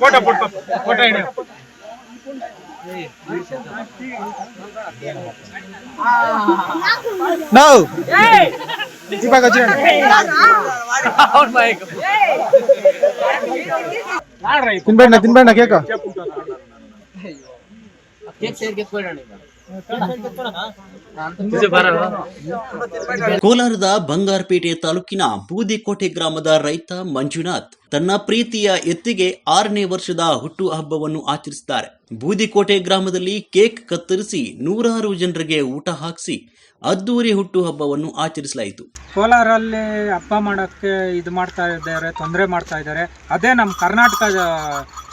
Photo photo photo no Deepak వచ్చాడు తినబడినా తినబడినా కేక ಕೋಲಾರದ ಬಂಗಾರಪೇಟೆ ತಾಲೂಕಿನ ಬೂದಿಕೋಟೆ ಗ್ರಾಮದ ರೈತ ಮಂಜುನಾಥ್ ತನ್ನ ಪ್ರೀತಿಯ ಎತ್ತಿಗೆ ಆರನೇ ವರ್ಷದ ಹುಟ್ಟು ಹಬ್ಬವನ್ನು ಆಚರಿಸಿದ್ದಾರೆ ಬೂದಿಕೋಟೆ ಗ್ರಾಮದಲ್ಲಿ ಕೇಕ್ ಕತ್ತರಿಸಿ ನೂರಾರು ಜನರಿಗೆ ಊಟ ಹಾಕಿಸಿ ಅದ್ದೂರಿ ಹುಟ್ಟು ಹಬ್ಬವನ್ನು ಆಚರಿಸಲಾಯಿತು. ಕೋಲಾರಲ್ಲಿ ಹಬ್ಬ ಮಾಡೋಕ್ಕೆ ಇದು ಮಾಡ್ತಾ ಇದ್ದಾರೆ, ತೊಂದರೆ ಮಾಡ್ತಾ ಇದ್ದಾರೆ. ಅದೇ ನಮ್ಮ ಕರ್ನಾಟಕ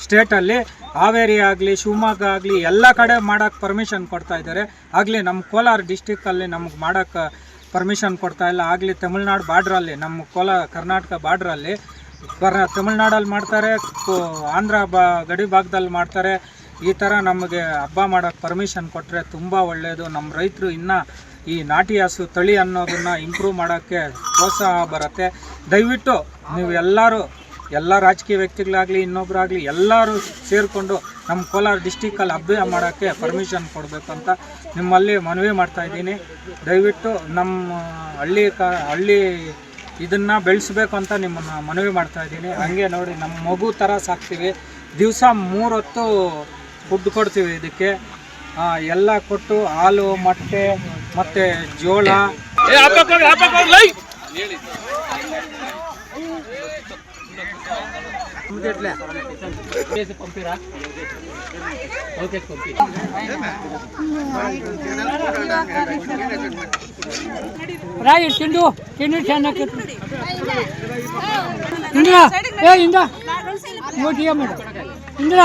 ಸ್ಟೇಟಲ್ಲಿ ಹಾವೇರಿ ಆಗಲಿ, ಶಿವಮೊಗ್ಗ ಆಗಲಿ, ಎಲ್ಲ ಕಡೆ ಮಾಡೋಕ್ಕೆ ಪರ್ಮಿಷನ್ ಕೊಡ್ತಾ ಇದ್ದಾರೆ. ಆಗಲಿ ನಮ್ಮ ಕೋಲಾರ ಡಿಸ್ಟಿಕ್ಕಲ್ಲಿ ನಮಗೆ ಮಾಡೋಕ್ಕೆ ಪರ್ಮಿಷನ್ ಕೊಡ್ತಾ ಇಲ್ಲ. ಆಗಲಿ ತಮಿಳ್ನಾಡು ಬಾರ್ಡ್ರಲ್ಲಿ ನಮ್ಮ ಕೋಲಾರ ಕರ್ನಾಟಕ ಬಾರ್ಡ್ರಲ್ಲಿ ಕರ್ನಾ ತಮಿಳ್ನಾಡಲ್ಲಿ ಮಾಡ್ತಾರೆ ಆಂಧ್ರ ಬಾ ಗಡಿ ಭಾಗದಲ್ಲಿ ಮಾಡ್ತಾರೆ. ಈ ಥರ ನಮಗೆ ಹಬ್ಬ ಮಾಡೋಕ್ಕೆ ಪರ್ಮಿಷನ್ ಕೊಟ್ಟರೆ ತುಂಬ ಒಳ್ಳೆಯದು ನಮ್ಮ ರೈತರು ಇನ್ನೂ ಈ ನಾಟಿ ಹಸು, ತಳಿ ಅನ್ನೋದನ್ನು ಇಂಪ್ರೂವ್ ಮಾಡೋಕ್ಕೆ ಪ್ರೋತ್ಸಾಹ ಬರುತ್ತೆ. ದಯವಿಟ್ಟು ನೀವು ಎಲ್ಲರೂ, ಎಲ್ಲ ರಾಜಕೀಯ ವ್ಯಕ್ತಿಗಳಾಗಲಿ ಇನ್ನೊಬ್ಬರಾಗಲಿ ಎಲ್ಲರೂ ಸೇರಿಕೊಂಡು ನಮ್ಮ ಕೋಲಾರ ಡಿಸ್ಟಿಕಲ್ಲಿ ಹಬ್ಬ ಮಾಡೋಕ್ಕೆ ಪರ್ಮಿಷನ್ ಕೊಡಬೇಕು ಅಂತ ನಿಮ್ಮಲ್ಲಿ ಮನವಿ ಮಾಡ್ತಾ ಇದ್ದೀನಿ. ದಯವಿಟ್ಟು ನಮ್ಮ ಹಳ್ಳಿ ಕ, ಹಳ್ಳಿ ಇದನ್ನು ಬೆಳೆಸಬೇಕು ಅಂತ ನಿಮ್ಮನ್ನು ಮನವಿ ಮಾಡ್ತಾ ಇದ್ದೀನಿ. ಹಂಗೆ ನೋಡಿ ನಮ್ಮ ಮಗು ಥರ ಸಾಕ್ತೀವಿ. ದಿವಸ ಮೂರು ಹೊತ್ತು ಫುಡ್ ಕೊಡ್ತೀವಿ ಇದಕ್ಕೆ. ಎಲ್ಲ ಕೊಟ್ಟು ಹಾಲು ಮೊಟ್ಟೆ ಮತ್ತೆ ಜೋಳ. ರಾಯ ಓಕೆ ತಿಂಡು ತಿಂಡಿ ಚೆನ್ನಾಗಿ ಇಂದ್ರ ಏ ಇಂದ್ರ ಮೇಡಮ್ ಇಂದ್ರ